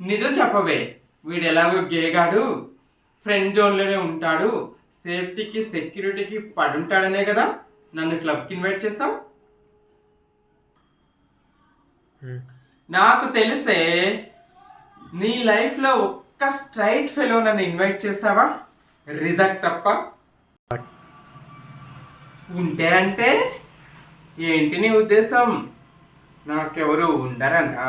నిజం చెప్పవే. వీడు ఎలాగో గేగాడు ఫ్రెండ్ జోన్లోనే ఉంటాడు. సేఫ్టీకి సెక్యూరిటీకి పడుంటాడనే కదా. నన్ను క్లబ్కి ఇన్వైట్ చేస్తావు? నాకు తెలిసే నీ లైఫ్లో ఒక్క స్ట్రైట్ ఫెలో నన్ను ఇన్వైట్ చేసావా? రిజల్ట్ తప్ప. ఉంటే అంటే ఏంటి నీ ఉద్దేశం? నాకెవరు ఉండరనా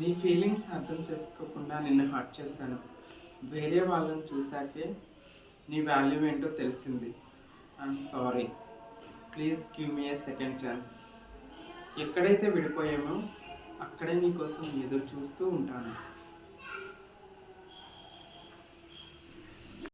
నీ ఫీలింగ్స్ అర్థం చేసుకోకుండా నిన్ను హర్ట్ చేశాను. వేరే వాళ్ళని చూశాకే నీ వాల్యూ ఏంటో తెలిసింది. I'm sorry please give me a second chance ఎక్కడైతే విడిపోయామో అక్కడే నీకోసం ఎదురు చూస్తూ ఉంటాను.